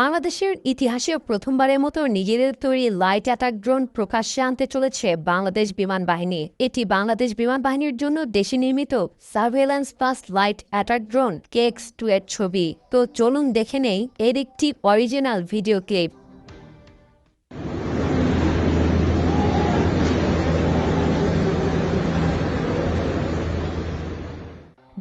বাংলাদেশের ইতিহাসে প্রথমবারের মতো নিজেদের তৈরি লাইট অ্যাটাক ড্রোন প্রকাশ্যে আনতে চলেছে বাংলাদেশ বিমান বাহিনী। এটি বাংলাদেশ বিমান বাহিনীর জন্য দেশে নির্মিত surveillance first light attack drone কেক্স two এর ছবি। তো চলুন দেখে নেই এর একটি অরিজিনাল ভিডিও ক্লিপ।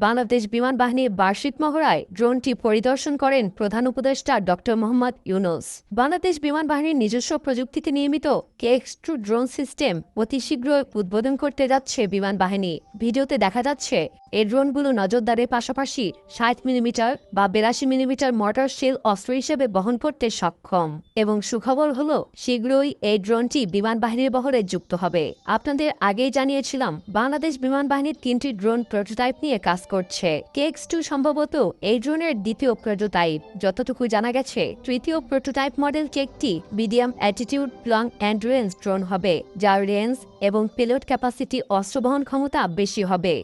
বাংলাদেশ বিমান বাহিনীর বার্ষিক মহড়ায় ড্রোনটি পরিদর্শন করেন প্রধান উপদেষ্টা ড মোহাম্মদ ইউনুস। বাংলাদেশ বিমান বাহিনীর নিজস্ব প্রযুক্তিতে নির্মিত কেক্স টু ড্রোন সিস্টেম অতি শীঘ্রই উদ্বোধন করতে যাচ্ছে বিমান বাহিনী। ভিডিওতে দেখা যাচ্ছে এই ড্রোনগুলো নজরদারের পাশাপাশি ষাট মিলিমিটার বা বিরাশি মিলিমিটার মর্টার শেল অস্ত্র হিসেবে বহন করতে সক্ষম এবং সুখবর হল, শীঘ্রই এই ড্রোনটি বিমান বাহিনীর বহরে যুক্ত হবে। আপনাদের আগেই জানিয়েছিলাম, বাংলাদেশ বিমান বাহিনীর তিনটি ড্রোন প্রোটোটাইপ নিয়ে কাজ করছে। কেক্স টু সম্ভবত এই ড্রোনের দ্বিতীয় প্রোটোটাইপ। যতটুকু জানা গেছে, তৃতীয় prototype model কেকটি medium attitude long and range drone হবে, যার রেঞ্জ এবং পেলোড ক্যাপাসিটি অস্ত্র বহন ক্ষমতা বেশি হবে।